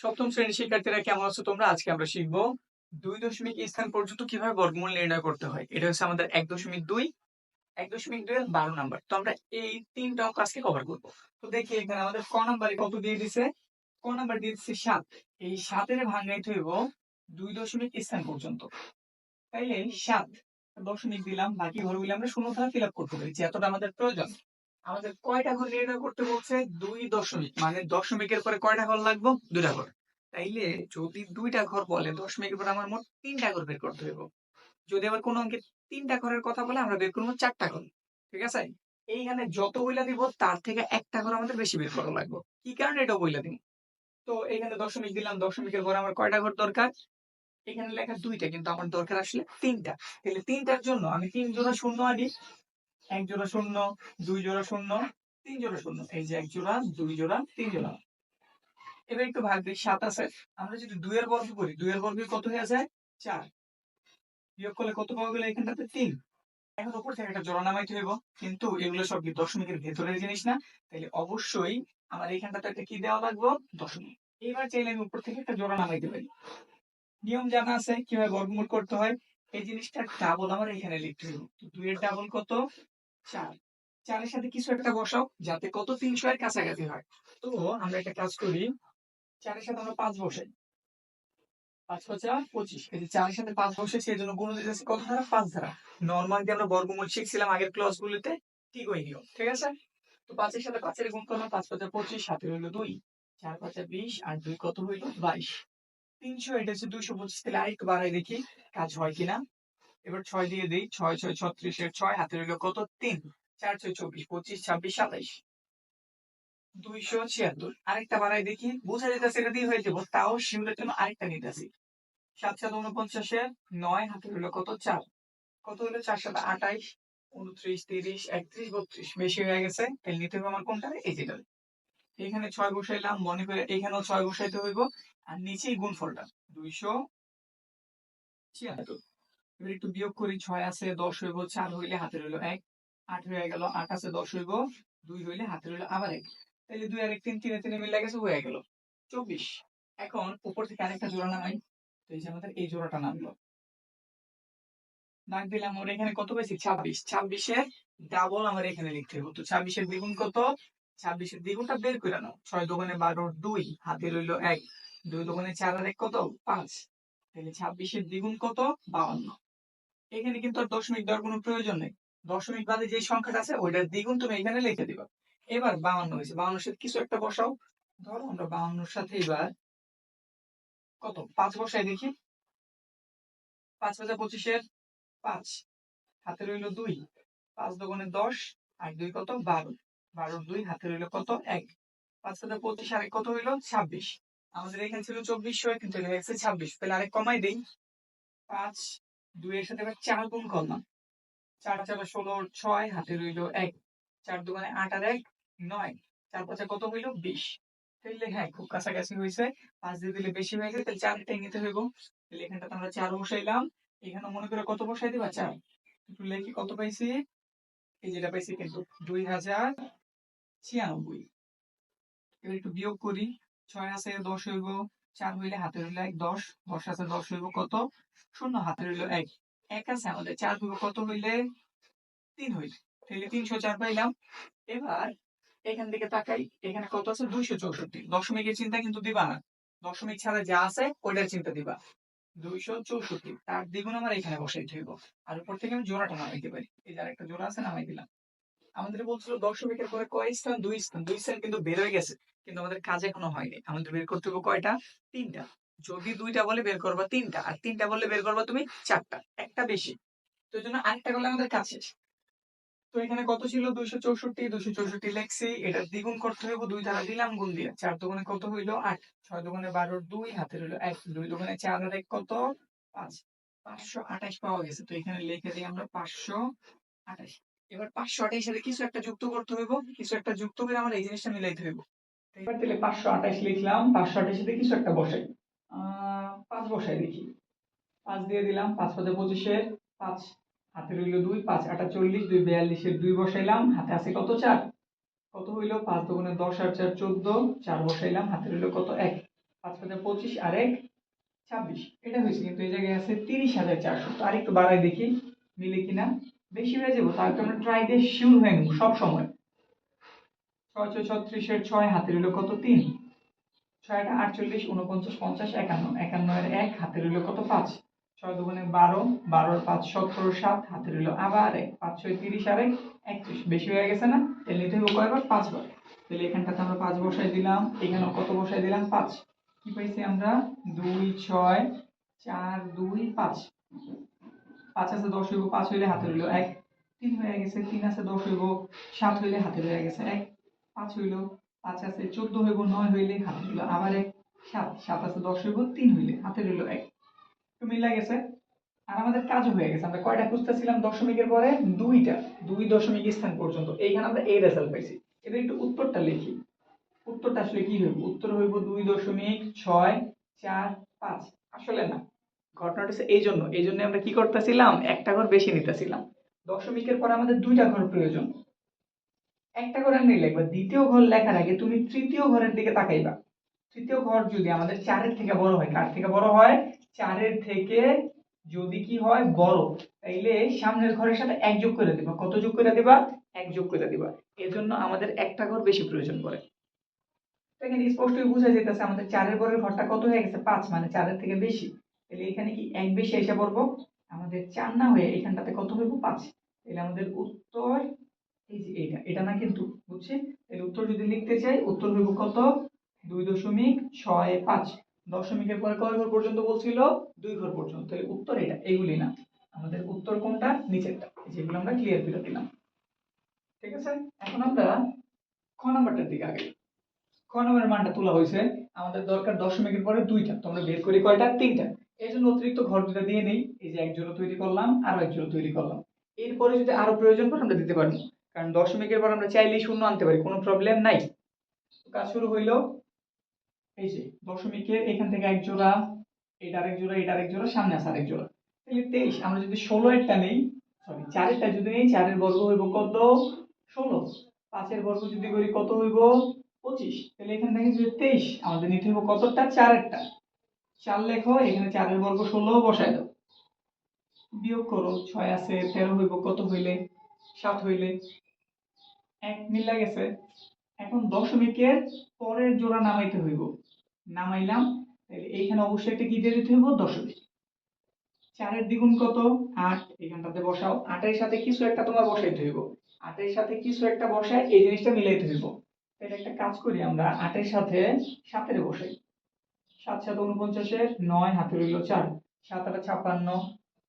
সপ্তম শ্রেণির শিক্ষার্থীরা কেমন আছো তোমরা? আজকে আমরা শিখব দুই দশমিক স্থান পর্যন্ত কীভাবে বর্গমূল নির্ণয় করতে হয়। এটা হচ্ছে আমাদের এক দশমিক দুই, এক দশমিক দুই বারো নাম্বার। তো আমরা এই তিনটা অঙ্ক আজকে কভার করব। তো দেখি এখানে আমাদের ক নাম্বারে কত দিয়ে দিছে? ক নাম্বার দিয়ে দিচ্ছে সাত। এই সাতের ভাঙাইতে হইব দুই দশমিক স্থান পর্যন্ত। তাইলে সাত দশমিক দিলাম, বাকি ঘরগুলো আমরা শূন্য দ্বারা ফিল আপ করতে পারি, যে এতটা আমাদের প্রয়োজন। আমাদের কয়টা ঘর নির্ণয় করতে বলছে? দুই দশমিক মানে দশমিকের পরে কয়টা ঘর লাগবে? দুইটা ঘর। তাইলে যদি দুইটা ঘর বলে, দশমিকের পরে আমার মোট তিনটা ঘর বের করতে হবে যদি আবার কোনো অঙ্কে তিনটা ঘরের কথা বলে, আমরা বের করব চারটা ঘর। ঠিক আছে? এইখানে যত বইলা দিব, তার থেকে একটা ঘর আমাদের বেশি বের করা লাগবে। কি কারণে এটা বইলা দিব? তো এখানে দশমিক দিলাম, দশমিকের পরে আমার কয়টা ঘর দরকার? এখানে লেখা দুইটা, কিন্তু আমার দরকার আসলে তিনটা। তাহলে তিনটার জন্য আমি তিন জোড়া শূন্য আনি এক জোড়া শূন্য, দুই জোড়া শূন্য, তিন জোড়া শূন্য। এই যে এক জোড়া, দুই জোড়া, তিন জোড়া। এবার একটু ভাগ দিই সাত আছে। আমরা যদি দুইয়ের বর্গ করি, দুইয়ের বর্গ কত হয়ে যায়? চার। বিয়োগ করলে কত পাওয়া গেলে এখানটাতে? তিন। এখন উপর থেকে একটা জোড়া নামাইতে হইব। কিন্তু এগুলো সব কি দশমিকের ভেতরের জিনিস না? তাহলে অবশ্যই আমার এইখানটাতে একটা কি দেওয়া লাগবে? দশমিক। এবার চাইলে আমি উপর থেকে একটা জোড়া নামাইতে পারি। নিয়ম জানা আছে কীভাবে বর্গমূল করতে হয়? এই জিনিসটা ডাবল আমার এখানে লিখতে হবে দুইয়ের ডাবল কত? চার চারের সাথে কিছু একটা বসাও, যাতে কত তিনশো এর কাছাকাছি হয়। তো আমরা একটা কাজ করি চারের সাথে আমরা পাঁচ বসাই। পাঁচ পাঁচা ধারা? নর্মাল যে আমরা বর্গমূল শিখছিলাম আগের ক্লাস গুলিতে, ঠিক ওই ঠিক আছে? তো পাঁচের সাথে পাঁচের গুণ করলাম পাঁচা পঁচিশ সাথে হইল দুই, চার পাঁচা বিশ, আর দুই কত হইল বাইশ। তিনশো, এটা হচ্ছে দুইশো পঁচিশ, তাহলে আরেকটু বাড়াই দেখি কাজ হয় কিনা। এবার ছয় দিয়ে দিই, ছয় ছয়, ছত্রিশের ছয়, হাতে রইল কত? তিন, চার, ছয়, চব্বিশ, পঁচিশ, ছাব্বিশ, সাতাইশ। দুইশো ছিয়াত্তর। আরেকটা বাড়াই দেখি। বোঝা যেতেছে এটা দিয়ে হয়ে যাব। তাও শিমুলের জন্য আরেকটা নিতেছি। সাত সাত, উনপঞ্চাশের নয়, হাতে রইল কত? চার। কত হলো? চার, সাত আঠাইশ উনত্রিশ, তিরিশ, একত্রিশ, বত্রিশ। বেশি হয়ে গেছে। তাহলে নিতে হবে আমার কোনটা এই যেটা এখানে ছয় বসাইলাম। মনে করে এখানেও ছয় বসাইতে হইব। আর নিচেই গুণফলটা। দুইশো ছিয়াত্তর। এবার একটু বিয়োগ করি ছয় আছে, দশ হইব, চার হইলে হাতে রইল এক, আট হয়ে গেল, আট আছে, দশ হইব, দুই হইলে হাতে রইল আবার এক। তাহলে দুই আর এক তিন, তিনে তিনে মিলে গেছে হয়ে গেল। চব্বিশ। এখন উপর থেকে আরেকটা জোড়া নামাই। তো এই যে আমাদের এই জোড়াটা নামলো। দাগ দিলাম ওর এখানে কত পেয়েছি ছাব্বিশ। ছাব্বিশের ডাবল আমার এখানে লিখতে হবে তো ছাব্বিশের দ্বিগুণ কত? ছাব্বিশের দ্বিগুণটা বের করে নাও। ছয় দোকানে বারো, দুই হাতে রইল এক। দুই দোকানে চার আর এক কত? পাঁচ। তাহলে ছাব্বিশের দ্বিগুণ কত? বাউন্ন। এখানে কিন্তু আর দশমিক দেওয়ার কোনো প্রয়োজন নেই। দশমিক বাদে যে সংখ্যাটা আছে, ওইটার দ্বিগুণ তুমি এখানে লিখে দিবা। এবার বাউন্ন হয়েছে। বাউন্নর সাথে কিছু একটা বসাও। ধরো আমরা বাউন্নর সাথে এবার কত? পাঁচ বসাই দেখি। পাঁচ হাজার পঁচিশের পাঁচ। হাতে রইল দুই। পাঁচ দোকানে দশ আর দুই কত? বারো। বারোর দুই, হাতে রইল কত? এক। পাঁচ হাজার পঁচিশ আর এক কত হইল? ছাব্বিশ। আমাদের এখানে ছিল চব্বিশশো কিন্তু এখানে হচ্ছে ছাব্বিশ। তাহলে আরেক কমাই দেই। পাঁচ দুই এর সাথে এবার চার গুণ করলাম। চার চার ষোলো, ছয়, হাতে রইল এক। চার দোকানে আট আর এক, নয়। চার পাঁচে কত হইল? বিশ। তাহলে হ্যাঁ খুব কাছাকাছি হয়েছে পাঁচ দিয়ে দিলে বেশি হয়ে গেছে তাহলে চারটাই নিতে হইব। তাহলে এখানটাতে আমরা চার বসাইলাম। এখানে মনে করে কত বসাই দিবা? চার। একটু লেখি কত পাইছি? এই যেটা পাইছি কিন্তু দুই হাজার ছিয়ানব্বই। এবার একটু বিয়োগ করি। ছয় আছে দশ হইব। চার হইলে হাতে রইল এক, দশ দশ আছে, দশ হইব কত? শূন্য, হাতে রইল এক। এক আছে আমাদের, চার হইব কত হইলে? তিন হইলে। তাহলে তিনশো চার পাইলাম। এবার এখান থেকে তাকাই, এখানে কত আছে? দুইশো চৌষট্টি। দশমিকের চিন্তা কিন্তু দিবা না। দশমিক ছাড়া যা আছে, ওইটার চিন্তা দিবা। দুইশো চৌষট্টি। তার দ্বিগুণ আমার এখানে বসাইতে হইব। আর উপর থেকে আমি জোড়াটা নামাইতে পারি। এই যার একটা জোড়া আছে, নামাই দিলাম। আমাদের বলছিল দশমিকের পরে কয় স্থান? দুই স্থান। দুই স্থান কিন্তু বের হয়ে গেছে। কিন্তু আমাদের কাজ এখনও হয়নি। আমাদের বের করতে হবে কয়টা? তিনটা। যদি দুইটা বলে বের করবা তিনটা, আর তিনটা বললে বের করবা তুমি চারটা, একটা বেশি। তো এই জন্য আরেকটা করলে আমাদের কাজ শেষ। তো এখানে কত ছিল? দুইশো চৌষট্টি দুইশো চৌষট্টি লেখছি। এটা দ্বিগুণ করতে হইব, দুই দ্বারা দিলাম গুণ দিয়ে। চার দোকানে কত হইল? আট। ছয় দোকানে বারোর দুই। হাতে রইল এক। দুই দোকানে চার আর এক কত? পাঁচ। পাঁচশো আঠাশ পাওয়া গেছে। তো এখানে লিখে দিই আমরা পাঁচশো আঠাশ। এবার পাঁচশো আঠাশ সাথে কিছু একটা যুক্ত করতে হইব। কিছু একটা যুক্ত করে আমরা এই জিনিসটা মিলাইতে হইব। এবার তাহলে পাঁচশো আঠাশ লিখলাম, পাঁচশো আঠাশ সাথে কিছু একটা বসাই। পাঁচ বসাই দেখি। পাঁচ দিয়ে দিলাম, পাঁচ পাঁচে পঁচিশে, পাঁচ হাতে রইল দুই, পাঁচ আটা চল্লিশ, দুই বিয়াল্লিশের দুই বসাইলাম, হাতে আছে কত চার? কত হইল? পাঁচ দোকানে দশ আর চার চোদ্দ, চার বসাইলাম হাতে রইল কত এক? পাঁচ পাঁচে পঁচিশ আর এক, ছাব্বিশ। এটা হয়েছে কিন্তু এই জায়গায় আছে তিরিশ হাজার চারশো। তো আরেকটু বাড়াই দেখি, মিলে কিনা? বেশি হয়ে যাব, তার আমরা ট্রাই দিয়ে শিওর হয়ে নেব সব সময়। ছয় ছয় ছত্রিশের ছয় হাতে রইল কত? তিন। ছয়টা আটচল্লিশ উনপঞ্চাশ পঞ্চাশ, একান্ন। একান্ন এর এক হাতে রইল কত? পাঁচ। ছয় দুগুণে বারো, বারোর পাঁচ, সতেরো, সাত হাতে রইল আবার এক। পাঁচ, ছয়, তিরিশ, আর এক, একত্রিশ। বেশি হয়ে গেছে না? তাহলে নিতে হবে কয়বার? পাঁচবার। তাহলে এখানটাতে আমরা পাঁচ বসাই দিলাম। এখানে কত বসাই দিলাম? পাঁচ। কি পাইছি আমরা? দুই, ছয়, চার, দুই, পাঁচ। পাঁচ আছে দশ হইব, পাঁচ হইলে হাতে রইল এক। তিন হয়ে গেছে, তিন আছে দশ হইব, সাত হইলে হাতে রয়ে গেছে এক। পাঁচ হইল, পাঁচ আছে, চোদ্দ হইব, নয় হইলে হাতে রইল আবার এক, সাত সাত আছে, দশ হইব, তিন হইলে হাতে রইল এক। তো মিলা গেছে? আর আমাদের কাজ হয়ে গেছে, আমরা কয়টা খুঁজতেছিলাম দশমিকের পরে? দুইটা, দুই দশমিক স্থান পর্যন্ত। এইখানে আমরা এই রেজাল্ট পাইছি। এবার একটু উত্তরটা লিখি। উত্তরটা আসলে কি হইব? উত্তর হইব দুই দশমিক ছয়, চার, পাঁচ। আসলে না। ঘটনাটা হচ্ছে এই জন্য এই জন্য আমরা কি করতেছিলাম? একটা ঘর বেশি নিতেছিলাম। দশমিকের পরে আমাদের দুইটা ঘর প্রয়োজন। একটা ঘর আমি লিখবা দ্বিতীয় ঘর লেখার আগে তুমি তৃতীয় ঘরের দিকে তাকাইবা। তৃতীয় ঘর যদি আমাদের চারের থেকে বড় হয়, কার থেকে বড় হয়? চারের থেকে যদি কি হয়? বড়। তাইলে সামনের ঘরের সাথে এক যোগ করে দিবা। কত যোগ করে দিবা? এক যোগ করে দিবা। এজন্য আমাদের একটা ঘর বেশি প্রয়োজন পড়ে। এখানে স্পষ্টই বোঝা যেতেছে আমাদের চারের ঘরের ঘরটা কত হয়ে গেছে? পাঁচ মানে চারের থেকে বেশি। তাহলে এখানে কি এক বেশি এসে পড়ব? আমাদের চার না হয়ে এখানটাতে কত হইব? পাঁচ। তাহলে আমাদের উত্তর এই যে এটা এটা না কিন্তু, বুঝছি? তাহলে উত্তর যদি লিখতে চাই, উত্তর হইব কত? দুই দশমিক ছয় পাঁচ। দশমিকের পরে কয় ঘর পর্যন্ত বলছিল? দুই ঘর পর্যন্ত। তাহলে উত্তর এটা এইগুলি না। আমাদের উত্তর কোনটা? নিচেরটা। যেগুলো আমরা ক্লিয়ার করে দিলাম। ঠিক আছে? এখন আমরা খ নাম্বারটার দিকে আগে। খ নম্বরের মানটা তোলা হয়েছে। আমাদের দরকার দশমিকের পরে দুইটা। তো আমরা বের করি কয়টা? তিনটা। এই জন্য অতিরিক্ত ঘর দুটা দিয়ে নেই। এই যে এক তৈরি করলাম, আরও এক তৈরি করলাম। এরপরে যদি আরও প্রয়োজন পড়ে, আমরা দিতে পারব। কারণ দশমিকের পর আমরা চাইলেই শূন্য আনতে পারি, কোনো প্রবলেম নাই। কাজ শুরু হইল। এই যে, দশমিকের এখান থেকে এক জোড়া, এটা আরেক জোড়া, এটা আরেক জোড়া, সামনে আছে আরেক জোড়া। তাহলে তেইশ, আমরা যদি ষোলো একটা নেই সরি চারেরটা যদি নেই, চারের বর্গ হইব কত? ষোলো। পাঁচের বর্গ যদি করি কত হইব? পঁচিশ। তাহলে এখান থেকে যদি তেইশ, আমাদের নিতে হইব কতটা? চারেরটা চার লেখো, এখানে চারের বর্গ ষোলো বসায় দাও। বিয়োগ করো, ছয় আছে, তেরো হইব, কত হইলে? সাত হইলে। এক মিলা গেছে। এখন দশমিকের পরের জোড়া নামাইতে হইব। নামাইলাম তাহলে এইখানে অবশ্যই একটা কি দিয়ে দিতে হইব দশমিক। চারের দ্বিগুণ কত? আট। এখানটাতে বসাও। আটের সাথে কিছু একটা তোমার বসাইতে হইব। আটের সাথে কিছু একটা বসায় এই জিনিসটা মিলাইতে হইব। তাহলে একটা কাজ করি আমরা, আটের সাথে সাতের বসাই। সাত সাত উনপঞ্চাশের নয় হাতে রইল চার। সাত আটা ছাপ্পান্ন,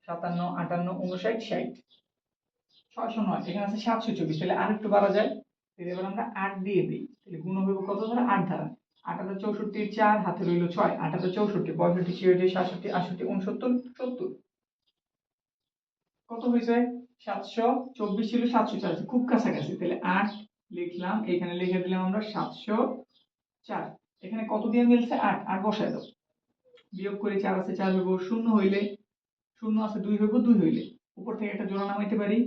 সাতান্ন, আটান্ন উনষাট ষাট। ছয়শো নয়, এখানে আছে সাতশো চব্বিশ, তাহলে আর একটু বাড়া যায়। তাহলে এবার আমরা আট দিয়ে দিই, তাহলে গুণ হবে কত? ধরে আট ধারা আটাটা চৌষট্টির চার, হাতে রইল ছয় আটাটা চৌষট্টি, পঁয়ষট্টি, ছিয়াশি, সাতষট্টি, আটষট্টি, উনসত্তর, সত্তর। কত হয়েছে? সাতশো চব্বিশ ছিল সাতশো চার খুব কাছাকাছি। তাহলে আট লিখলাম, এখানে লিখে দিলাম আমরা সাতশো চার। এখানে কত দিয়ে মিলছে? আট আট বসায় দাও। বিয়োগ করে চার আছে, চার হইব শূন্য হইলে, শূন্য আছে, দুই হইব, দুই হইলে। উপর থেকে একটা জোড়া নামাইতে পারি।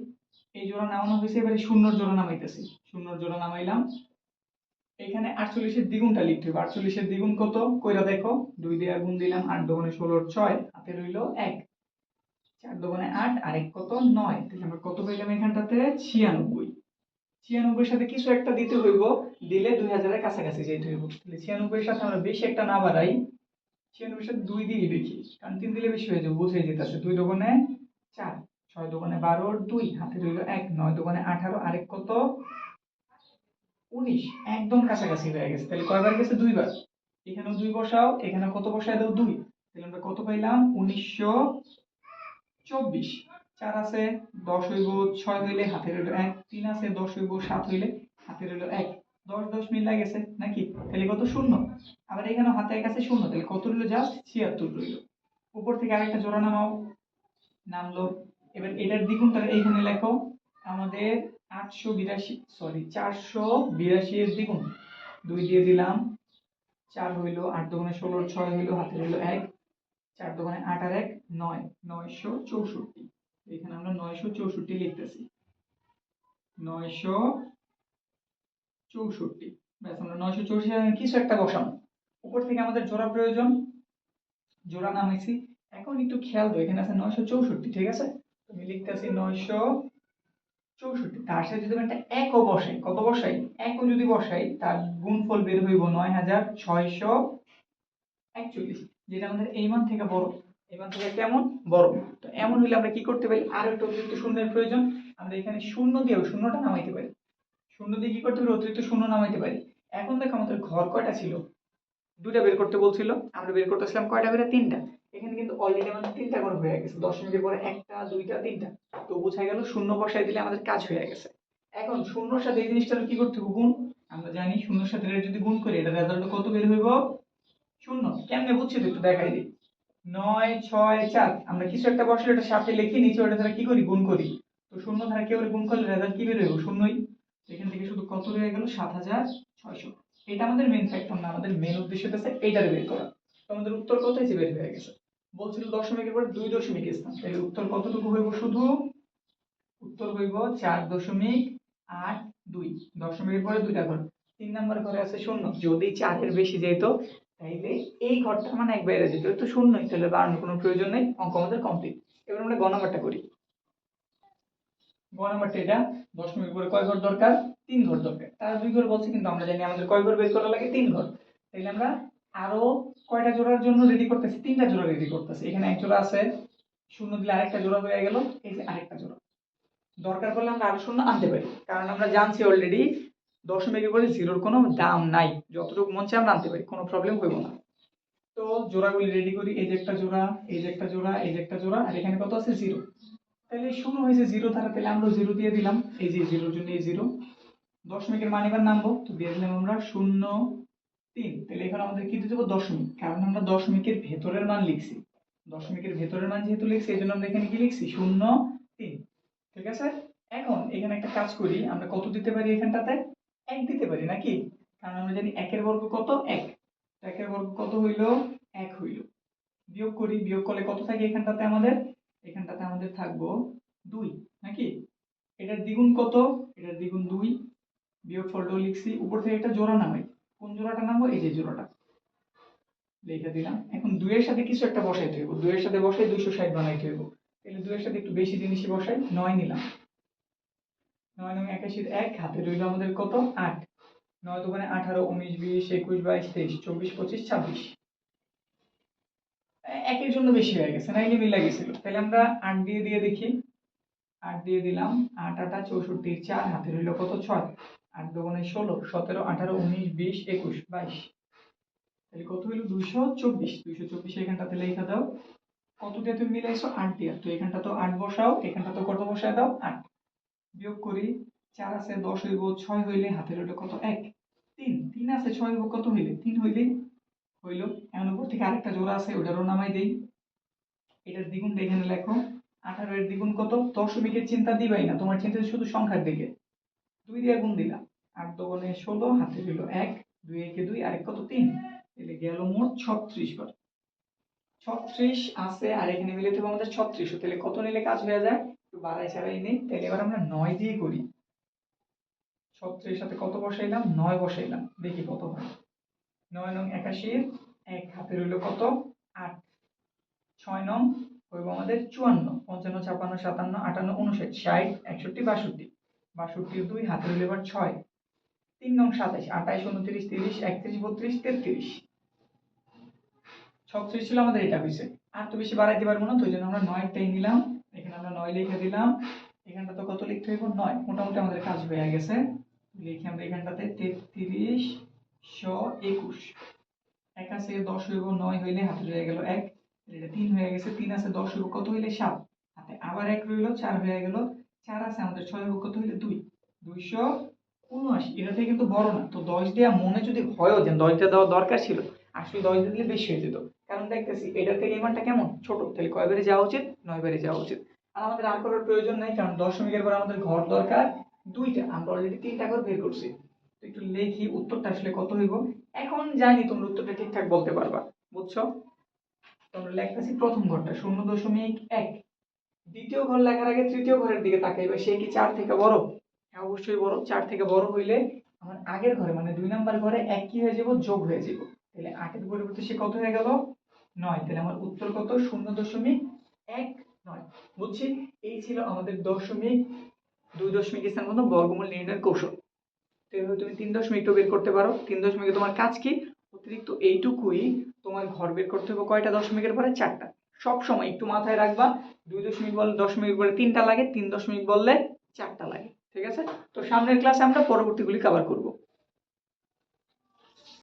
এই জোড়া নামানো হয়েছে, এবারে শূন্যর জোড়া নামাইতেছি। শূন্যর জোড়া নামাইলাম। এখানে আটচল্লিশের দ্বিগুণটা লিখতে হবে। আটচল্লিশের দ্বিগুণ কত? কইরা দেখো, দুই দিয়ে গুণ দিলাম, আট দোকানে ষোলোর ছয়, হাতে রইল এক। চার দোকানে আট আর এক কত? নয়। তাহলে আমরা কত পাইলাম এখানটাতে? ছিয়ানব্বই। ছিয়ানব্বইয়ের সাথে কিছু একটা দিতে হইব, দিলে দুই হাজারের কাছাকাছি যেতে হইব। তাহলে ছিয়ানব্বইয়ের সাথে আমরা বেশি একটা না বাড়াই, ছিয়ানব্বইয়ের সাথে দুই দিই দেখি। কারণ তিন দিলে বেশি হয়ে যাবে বুঝে যেতেছে। দুই দোকানে ছয় দোকানে বারো দুই, হাতে রইল এক, নয় দোকানে আঠারো, আরেক কত? উনিশ, একদম কাছাকাছি হয়ে গেছে। তাহলে কয়বার গেছে? দুইবার। এখানেও দুই বসাও এখানে কত বসায় দাও? দুই। তাহলে আমরা কত পাইলাম? উনিশশো চব্বিশ। চার আছে, দশ হইব ছয় হইলে হাতে রইল এক, তিন আছে, দশ হইব সাত হইলে হাতে রইল এক। দশ দশ মিল গেছে, নাকি? তাহলে কত? শূন্য। আবার এখানে হাতে এক আছে, শূন্য। তাহলে কত রইল? জাস্ট ছিয়াত্তর রইল। উপর থেকে আরেকটা জোড়া নামাও। নামলো এবার এটার দ্বিগুণটা এইখানে লেখো, আমাদের আটশো বিরাশি সরি চারশো বিরাশি এর দ্বিগুণ। দুই দিয়ে দিলাম, চার হইল আট দোকানে ষোলো, ছয় হইল হাতে রইল এক, চার দোকানে আট আর এক, নয়, নয়শো চৌষট্টি। এখানে আমরা নয়শো চৌষট্টি লিখতেছি। নয়শো চৌষট্টি। ব্যাস, আমরা নয়শো চৌষট্টি কিছু একটা বসানো উপর থেকে আমাদের জোড়া প্রয়োজন। জোড়া নামাইছি এখন একটু খেয়াল দাও, এখানে আছে নয়শো চৌষট্টি, ঠিক আছে? তুমি লিখতে আছি নয়শো চৌষট্টি। তার সাথে যদি আমি একটা একও বসাই, কত বসাই? একও যদি বসাই, তার গুণফল বের হইব নয় হাজার ছয়শো একচল্লিশ। যেটা আমাদের এই মান থেকে বড়, এই মান থেকে কেমন? বড়। তো এমন হলে আমরা কি করতে পারি? আরও একটা অতিরিক্ত শূন্যের প্রয়োজন। আমরা এখানে শূন্য দিয়েও শূন্যটা নামাইতে পারি। শূন্য দিয়ে কি করতে পারি? অতিরিক্ত শূন্য নামাইতে পারি। এখন দেখো আমাদের ঘর কয়টা ছিল? দুটা বের করতে বলছিল। আমরা বের করতেছিলাম কয়টা করে তিনটা। এখানে কিন্তু অলরেডি আমাদের তিনটা করে হয়ে গেছে। দশমিকের পরে একটা, দুইটা, তিনটা। তো বোঝা গেল শূন্য বসাই দিলে আমাদের কাজ হয়ে গেছে। এখন শূন্যর সাথে এই জিনিসটা কি করতে হবে? গুণ? আমরা জানি শূন্যর সাথে এটা যদি গুণ করি এটা রেজাল্ট কত বের হইব? শূন্য। কেমনে বুঝছি তো একটু দেখাই দিই। নয়, ছয়, চার। আমরা কিছু একটা বসলে এটা সাথে লিখি, নিচে ওটা দ্বারা কি করি? গুণ করি। তো শূন্য ধারা কেউ গুণ করলে রেজাল্ট কি বের হইব? শূন্যই। এখান থেকে শুধু কত রয়ে গেল? সাত হাজার ছয়শো। এটা আমাদের মেন ফ্যাক্টর না, আমাদের মেন উদ্দেশ্য হচ্ছে এইটার বের করা। তো আমাদের উত্তর কত হয়েছে বের হয়ে গেছে? বলছিল দশমিকের পরে দুই দশমিক স্থান। তাহলে উত্তর কতটুকু হইব শুধু? উত্তর হইব চার দশমিক আট দুই। দশমিকের পরে দুইটা ঘর। তিন নাম্বার ঘরে আছে শূন্য। যদি চারের বেশি যেত, তাইলে এই ঘরটা মানে এক বাইরে যেত। তো শূন্যই, তাহলে বাড়ানোর কোনো প্রয়োজন নেই। অঙ্ক আমাদের কমপ্লিট এবার আমরা গ করি। গ এটা। দশমিকের পরে কয় ঘর দরকার? তিন ঘর দরকার। তারা দুই ঘর বলছে, কিন্তু আমরা জানি আমাদের কয় ঘর বের করা লাগে? তিন ঘর। তাইলে আমরা আরও কয়টা জোড়ার জন্য রেডি করতেছি? তিনটা জোড়া রেডি করতেছি। এখানে এক জোড়া আছে, শূন্য দিলে আরেকটা জোড়া হয়ে গেল, এই যে আরেকটা জোড়া। দরকার পড়লে আমরা আরও শূন্য আনতে পারি, কারণ আমরা জানছি অলরেডি দশমিকের পরে জিরোর কোনো দাম নাই। যতটুকু মন চায় আমরা আনতে পারি, কোনো প্রবলেম হইব না। তো জোড়াগুলি রেডি করি, এই যে একটা জোড়া, এই যে একটা জোড়া, এই যে একটা জোড়া, আর এখানে কত আছে? জিরো। তাহলে শূন্য হয়েছে জিরো দ্বারা তাহলে আমরা জিরো দিয়ে দিলাম। এই যে জিরোর জন্য এই জিরো। দশমিকের মান এবার নামবো, তো দিয়ে দিলাম আমরা শূন্য তিন। তাহলে এখানে আমাদের কি দিতে হবে দশমিক। কারণ আমরা দশমিকের ভেতরের মান লিখছি। দশমিকের ভেতরের মান যেহেতু লিখছি এই জন্য আমরা এখানে কি লিখছি? শূন্য, তিন। ঠিক আছে? এখন এখানে একটা কাজ করি। আমরা কত দিতে পারি এখানটাতে? এক দিতে পারি, নাকি? কারণ আমরা জানি একের বর্গ কত? এক। একের বর্গ কত হইল? এক হইল। বিয়োগ করি। বিয়োগ করলে কত থাকে এখানটাতে আমাদের? এখানটাতে আমাদের থাকব দুই, নাকি? এটার দ্বিগুণ কত? এটার দ্বিগুণ দুই। বিয়োগ ফলটাও লিখছি। উপর থেকে একটা জোড়া নামাই। কোন জোড়াটা নামবো? এই যে জোড়াটা। লিখে দিলাম। এখন দুইয়ের সাথে কিছু একটা বসাইতে হইব। দুইয়ের সাথে বসাই দুইশো ষাট বানাইতে হইব। তাহলে দুইয়ের সাথে একটু বেশি জিনিসই বসাই। নয় নিলাম। নয় নয় একাশির এক, হাতে রইল আমাদের কত? আট। নয় দোকানে আঠারো, উনিশ, বিশ, একুশ, বাইশ, তেইশ, চব্বিশ, পঁচিশ, ছাব্বিশ। একের জন্য বেশি হয়ে গেছে না? এই মিলা গেছিল। তাহলে আমরা আট দিয়ে দিয়ে দেখি। আট দিয়ে দিলাম। আট, আটা চৌষট্টি চার, হাতে রইল কত? ছয়। আট দোকানে ষোলো, সতেরো, আঠারো, উনিশ, বিশ, একুশ, বাইশ। তাহলে কত হইল? দুইশো চব্বিশ। দুইশো চব্বিশ এখানটাতে লেখা দাও। কত দিয়ে তুমি মিলাইছো? আট দিয়ে তো এখানটা তো আট বসাও, এখানটা তো কত বসায় দাও? আট। বিয়োগ করি, চার আছে, দশ হইব, ছয় হইলে হাতের ওটা কত? এক। তিন। তিন আছে, ছয় হইব, কত হইলে? তিন হইলে হইল এখন উপর থেকে আরেকটা জোড়া আছে, ওটারও নামাই দেই। এটার দ্বিগুণটা এখানে লেখো। আঠারো এর দ্বিগুণ কত? দশমিকের চিন্তা দিবাই না। তোমার চিন্তা শুধু সংখ্যার দিকে। দুই দিয়ে গুণ দিলাম। আট দোকানে ষোলো, হাতে হইল এক, দুই একে দুই, আরেক কত? তিন। এলে গেল মোট ছত্রিশ বার। ছত্রিশ আছে, আর এখানে মিলে দেবো আমাদের ছত্রিশ। তাহলে কত নিলে কাজ হয়ে যায়? একটু বাড়াই ছাড়াই নেই। তাহলে এবার আমরা নয় দিয়ে করি। ছত্রিশ সাথে কত বসাইলাম? নয় বসাইলাম। দেখি কত হয়। নয় নং একাশি, এক হাতে রইল কত? আট। ছয় নং হইব আমাদের চুয়ান্ন, পঞ্চান্ন, ছাপ্পান্ন, সাতান্ন, আটান্ন উনষাট ষাট, একষট্টি, বাষট্টি। বাষট্টির দুই হাতে রইল এবার ছয়। তিন নং সাতাশ আঠাইশ উনত্রিশ, তিরিশ, একত্রিশ, বত্রিশ, তেত্রিশ। ছত্রিশ ছিল আমাদের এটা হয়েছে আর তো বেশি বাড়াইতে পারব না, তো জন্য আমরা নয় নয়টাই নিলাম। এখানে আমরা নয় লিখে দিলাম। এখানটা তো কত লিখতে হইব? নয়। মোটামুটি আমাদের কাজ হয়ে গেছে। লিখে আমরা এখানটাতে তেত্রিশ, শ, একুশ। এক আছে দশ হইব, নয় হইলে হাতে হয়ে গেল এক। এটা তিন হয়ে গেছে, তিন আছে দশ হইব, কত হইলে সাত? হাতে আবার এক রইল, চার হয়ে গেল চার আছে, আমাদের ছয় কত হইলে দুই। দুইশো উনআশি, এটা থেকে কিন্তু বড় না। তো দশ দেওয়া মনে যদি হয়ও যে দশটা দেওয়া দরকার ছিল, আসলে দশ দিলে বেশি হয়ে যেত। কারণ দেখতেছি, এটার থেকে এই মানটা কেমন? ছোট। তাহলে কয়বারে যাওয়া উচিত? নয় বারে যাওয়া উচিত। আর আমাদের আর করার প্রয়োজন নাই, কারণ দশমিকের পর আমাদের ঘর দরকার দুইটা। আমরা অলরেডি তিনটা ঘর বের করছি। তো একটু লেখি উত্তরটা আসলে কত হইব? এখন জানি তোমরা উত্তরটা ঠিকঠাক বলতে পারবা, বুঝছ? তোমরা লেখতেছি প্রথম ঘরটা, শূন্য দশমিক এক। দ্বিতীয় ঘর লেখার আগে তৃতীয় ঘরের দিকে তাকাইবে। সে কি চার থেকে বড়? হ্যাঁ অবশ্যই বড়। চার থেকে বড় হইলে আমার আগের ঘরে মানে দুই নাম্বার ঘরে এক কি হয়ে যাব? যোগ হয়ে যাব। তাহলে আটের পরিবর্তে সে কত হয়ে গেল? নয়। তাহলে আমার উত্তর কত? শূন্য দশমিক এক নয়। বুঝছি? এই ছিল আমাদের দশমিক দুই দশমিক স্থান পর্যন্ত বর্গমূল নির্ণয়ের কৌশল। তো এভাবে তুমি তিন দশমিকটা বের করতে পারো। তিন দশমিকে তোমার কাজ কি? অতিরিক্ত এইটুকুই তোমার ঘর বের করতে হবে কয়টা দশমিকের পরে? চারটা। সব সময় একটু মাথায় রাখবা। দুই দশমিক বললে মিনিট বলে তিনটা লাগে, তিন দশমিক বললে চারটা লাগে, ঠিক আছে? তো সামনের ক্লাসে আমরা পরবর্তীগুলি কভার করব।